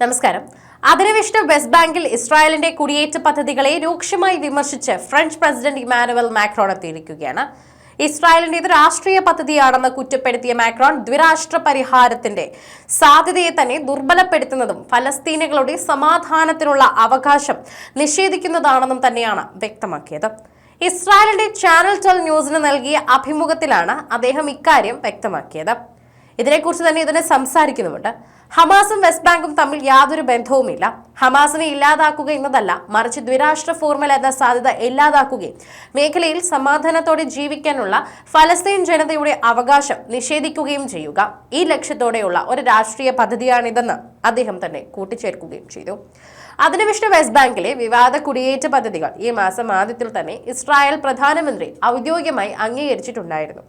നമസ്കാരം. അധിനിവേശന വെസ്റ്റ് ബാങ്കിൽ ഇസ്രായേലിന്റെ കുടിയേറ്റ പദ്ധതികളെ രൂക്ഷമായി വിമർശിച്ച് ഫ്രഞ്ച് പ്രസിഡന്റ് ഇമാനുവൽ മാക്രോൺ എത്തിയിരിക്കുകയാണ്. ഇസ്രായേലിന്റെ ഇത് രാഷ്ട്രീയ പദ്ധതിയാണെന്ന് കുറ്റപ്പെടുത്തിയ മാക്രോൺ ദ്വിരാഷ്ട്ര പരിഹാരത്തിന്റെ സാധ്യതയെ തന്നെ ദുർബലപ്പെടുത്തുന്നതും ഫലസ്തീനുകളുടെ സമാധാനത്തിനുള്ള അവകാശം നിഷേധിക്കുന്നതാണെന്നും തന്നെയാണ് വ്യക്തമാക്കിയത്. ഇസ്രായേലിന്റെ ചാനൽ ട്വൽ ന്യൂസിന് നൽകിയ അഭിമുഖത്തിലാണ് അദ്ദേഹം ഇക്കാര്യം വ്യക്തമാക്കിയത്. ഇതിനെക്കുറിച്ച് തന്നെ ഇതിനെ സംസാരിക്കുന്നുമുണ്ട്. ഹമാസും വെസ്റ്റ് ബാങ്കും തമ്മിൽ യാതൊരു ബന്ധവുമില്ല. ഹമാസിനെ ഇല്ലാതാക്കുക എന്നതല്ല മറിച്ച് ദ്വിരാഷ്ട്ര ഫോർമൽ എന്ന സാധ്യത ഇല്ലാതാക്കുകയും മേഖലയിൽ സമാധാനത്തോടെ ജീവിക്കാനുള്ള ഫലസ്തീൻ ജനതയുടെ അവകാശം നിഷേധിക്കുകയും ചെയ്യുക. ഈ ലക്ഷ്യത്തോടെയുള്ള ഒരു രാഷ്ട്രീയ പദ്ധതിയാണിതെന്ന് അദ്ദേഹം തന്നെ കൂട്ടിച്ചേർക്കുകയും ചെയ്തു. അതിനുവിഷ്ണു വെസ്റ്റ് ബാങ്കിലെ വിവാദ കുടിയേറ്റ പദ്ധതികൾ ഈ മാസം ആദ്യത്തിൽ തന്നെ ഇസ്രായേൽ പ്രധാനമന്ത്രി ഔദ്യോഗികമായി അംഗീകരിച്ചിട്ടുണ്ടായിരുന്നു.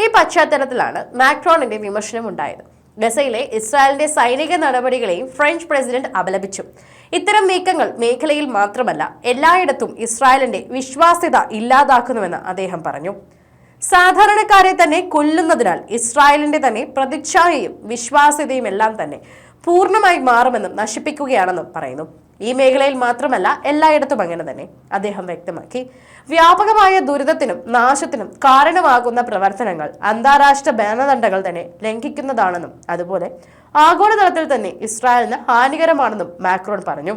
ഈ പശ്ചാത്തലത്തിലാണ് മാക്രോണിന്റെ വിമർശനം ഉണ്ടായത് ഗസയിലെ ഇസ്രായേലിന്റെ സൈനിക നടപടികളെയും ഫ്രഞ്ച് പ്രസിഡന്റ് അപലപിച്ചു. ഇത്തരം നീക്കങ്ങൾ മേഖലയിൽ മാത്രമല്ല എല്ലായിടത്തും ഇസ്രായേലിന്റെ വിശ്വാസ്യത ഇല്ലാതാക്കുന്നുവെന്ന് അദ്ദേഹം പറഞ്ഞു. സാധാരണക്കാരെ തന്നെ കൊല്ലുന്നതിനാൽ ഇസ്രായേലിന്റെ തന്നെ പ്രതിച്ഛായയും വിശ്വാസ്യതയും എല്ലാം തന്നെ പൂർണമായി മാറുമെന്നും നശിപ്പിക്കുകയാണെന്നും പറയുന്നു. ഈ മേഖലയിൽ മാത്രമല്ല എല്ലായിടത്തും അങ്ങനെ തന്നെ. അദ്ദേഹം വ്യക്തമാക്കി. വ്യാപകമായ ദുരിതത്തിനും നാശത്തിനും കാരണമാകുന്ന പ്രവർത്തനങ്ങൾ അന്താരാഷ്ട്ര ഭരണദണ്ഡകൾ തന്നെ ലംഘിക്കുന്നതാണെന്നും അതുപോലെ ആഗോളതലത്തിൽ തന്നെ ഇസ്രായേലിന് ഹാനികരമാണെന്നും മാക്രോൺ പറഞ്ഞു.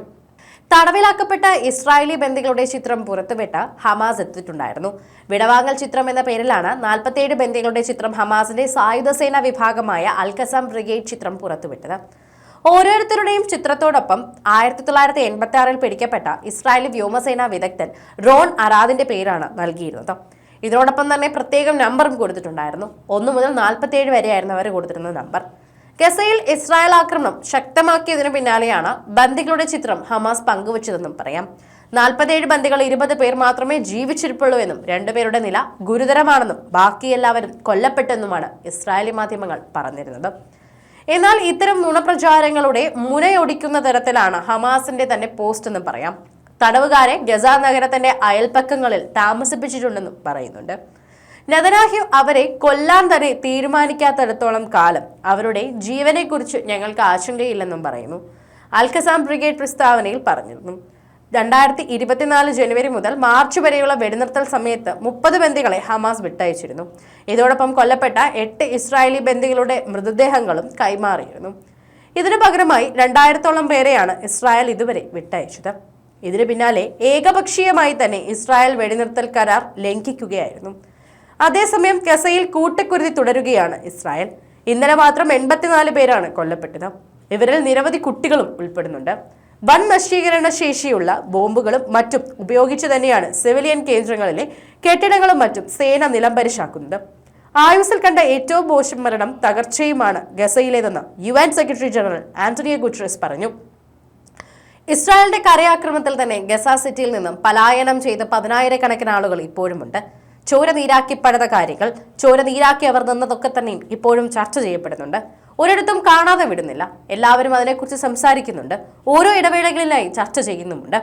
തടവിലാക്കപ്പെട്ട ഇസ്രായേലി ബന്ദികളുടെ ചിത്രം പുറത്തുവിട്ട ഹമാസ് എത്തിയിട്ടുണ്ടായിരുന്നു. വിടവാങ്ങൽ ചിത്രം എന്ന പേരിലാണ് നാൽപ്പത്തിയേഴ് ബന്ദികളുടെ ചിത്രം ഹമാസിന്റെ സായുധസേന വിഭാഗമായ അൽകസാം ബ്രിഗേഡ് ചിത്രം പുറത്തുവിട്ടത്. ഓരോരുത്തരുടെയും ചിത്രത്തോടൊപ്പം ആയിരത്തി തൊള്ളായിരത്തി എൺപത്തി ആറിൽ പിടിക്കപ്പെട്ട ഇസ്രായേലി വ്യോമസേനാ വിദഗ്ധൻ റോൺ അറാദിന്റെ പേരാണ് നൽകിയിരുന്നത്. ഇതിനോടൊപ്പം തന്നെ പ്രത്യേകം നമ്പറും കൊടുത്തിട്ടുണ്ടായിരുന്നു. ഒന്ന് മുതൽ നാൽപ്പത്തിയേഴ് വരെയായിരുന്നു അവർ കൊടുത്തിരുന്ന നമ്പർ. ഗസയിൽ ഇസ്രായേൽ ആക്രമണം ശക്തമാക്കിയതിനു പിന്നാലെയാണ് ബന്ദികളുടെ ചിത്രം ഹമാസ് പങ്കുവച്ചതെന്നും പറയാം. നാൽപ്പത്തിയേഴ് ബന്ദികൾ ഇരുപത് പേർ മാത്രമേ ജീവിച്ചിരിപ്പുള്ളൂ എന്നും രണ്ടുപേരുടെ നില ഗുരുതരമാണെന്നും ബാക്കി എല്ലാവരും കൊല്ലപ്പെട്ടെന്നുമാണ് ഇസ്രായേലി മാധ്യമങ്ങൾ പറഞ്ഞിരുന്നത്. എന്നാൽ ഇത്തരം നുണപ്രചാരങ്ങളുടെ മുനയൊടിക്കുന്ന തരത്തിലാണ് ഹമാസിന്റെ തന്നെ പോസ്റ്റ് എന്ന് പറയാം. തടവുകാരെ ഗസ നഗരത്തിന്റെ അയൽപ്പക്കങ്ങളിൽ താമസിപ്പിച്ചിട്ടുണ്ടെന്നും പറയുന്നുണ്ട്. നെതനാഹ്യു അവരെ കൊല്ലാൻ തന്നെ തീരുമാനിക്കാത്തിടത്തോളം കാലം അവരുടെ ജീവനെക്കുറിച്ച് ഞങ്ങൾക്ക് ആശങ്കയില്ലെന്നും പറയുന്നു. അൽക്കസാം ബ്രിഗേഡ് പ്രസ്താവനയിൽ പറഞ്ഞിരുന്നു. രണ്ടായിരത്തി ഇരുപത്തിനാല് ജനുവരി മുതൽ മാർച്ച് വരെയുള്ള വെടിനിർത്തൽ സമയത്ത് മുപ്പത് ബന്ദികളെ ഹമാസ് വിട്ടയച്ചിരുന്നു. ഇതോടൊപ്പം കൊല്ലപ്പെട്ട എട്ട് ഇസ്രായേലി ബന്ദികളുടെ മൃതദേഹങ്ങളും കൈമാറിയിരുന്നു. ഇതിനു പകരമായി രണ്ടായിരത്തോളം പേരെയാണ് ഇസ്രായേൽ ഇതുവരെ വിട്ടയച്ചത്. ഇതിനു പിന്നാലെ ഏകപക്ഷീയമായി തന്നെ ഇസ്രായേൽ വെടിനിർത്തൽ കരാർ ലംഘിക്കുകയായിരുന്നു. അതേസമയം ഗസയിൽ കൂട്ടക്കുരുതി തുടരുകയാണ് ഇസ്രായേൽ. ഇന്നലെ മാത്രം എൺപത്തിനാല് പേരാണ് കൊല്ലപ്പെട്ടത്. ഇവരിൽ നിരവധി കുട്ടികളും ഉൾപ്പെടുന്നുണ്ട്. വൻ നശീകരണ ശേഷിയുള്ള ബോംബുകളും മറ്റും ഉപയോഗിച്ച് തന്നെയാണ് സിവിലിയൻ കേന്ദ്രങ്ങളിലെ കെട്ടിടങ്ങളും മറ്റും സേന നിലംപരിശാക്കുന്നത് ആയുസിൽ കണ്ട ഏറ്റവും മോശം മരണം തകർച്ചയുമാണ് ഗസയിലേതെന്ന് U N secretary general Antonio Guterres പറഞ്ഞു. ഇസ്രായേലിന്റെ കരയാക്രമണത്തിൽ തന്നെ ഗസ സിറ്റിയിൽ നിന്നും പലായനം ചെയ്ത പതിനായിരക്കണക്കിന് ആളുകൾ ഇപ്പോഴുമുണ്ട്. ചോര നീരാക്കി പണിത കാര്യങ്ങൾ ചോര നീരാക്കി അവർ നിന്നതൊക്കെ തന്നെയും ഇപ്പോഴും ചർച്ച ചെയ്യപ്പെടുന്നുണ്ട്. ഒരിടത്തും കാണാതെ വിടുന്നില്ല. എല്ലാവരും അതിനെക്കുറിച്ച് സംസാരിക്കുന്നുണ്ട്. ഓരോ ഇടവേളകളിലായി ചർച്ച ചെയ്യുന്നുമുണ്ട്.